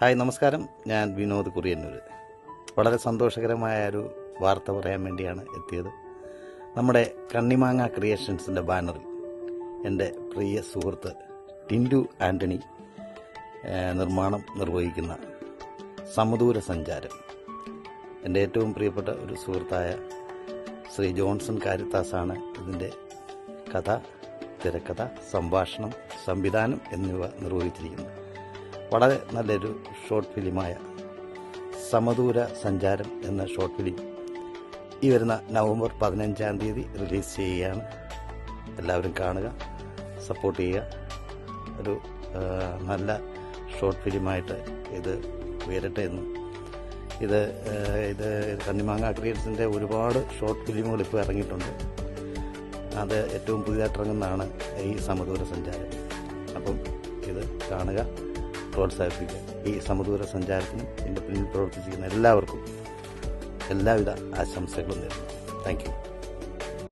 Hi നമസ്കാരം. ഞാൻ വിനോദ് കുറിയന്നൂർ വളരെ സന്തോഷകരമായ ഒരു വാർത്ത പറയാൻ വേണ്ടിയാണ് എത്തിയത്. നമ്മുടെ കണ്ണിമാങ്ങ ക്രിയേഷൻസിന്റെ ബാനറിൽ എന്റെ പ്രിയ സുഹൃത്ത് ടിൻഡു ആന്റണി നിർമ്മാണം നിർവഹിക്കുന്ന സമദൂര സഞ്ചാരം. എന്റെ ഏറ്റവും പ്രിയപ്പെട്ട ഒരു സുഹൃത്തായ ശ്രീ ജോൺസൺ കാരിത്താസാണ് ഇതിന്റെ കഥ തിരക്കഥ സംഭാഷണം സംവിധാനം എന്നിവ നിർവഹിച്ചിരിക്കുന്നത്. വളരെ നല്ലൊരു ഷോർട്ട് ഫിലിമായ സമദൂര സഞ്ചാരം എന്ന ഷോർട്ട് ഫിലിം ഈ വരുന്ന നവംബർ പതിനഞ്ചാം തീയതി റിലീസ് ചെയ്യുകയാണ്. എല്ലാവരും കാണുക സപ്പോർട്ട് ചെയ്യുക. ഒരു നല്ല ഷോർട്ട് ഫിലിമായിട്ട് ഇത് ഉയരട്ടെ എന്നും. ഇത് ഇത് കണ്ണിമാങ്ങ ക്രിയേറ്റ്സിന്റെ ഒരുപാട് ഷോർട്ട് ഫിലിമുകൾ ഇപ്പോൾ ഇറങ്ങിയിട്ടുണ്ട്. അത് ഏറ്റവും പുതിയതായിട്ട് ഇറങ്ങുന്നതാണ് ഈ സമദൂര സഞ്ചാരം. അപ്പം ഇത് കാണുക. പ്രോത്സാഹിപ്പിക്കുക. ഈ സമദൂര സഞ്ചാരത്തിനും എന്റെ പിന്നിൽ പ്രവർത്തിച്ചിരിക്കുന്ന എല്ലാവർക്കും എല്ലാവിധ ആശംസകളും നേരുന്നു. താങ്ക്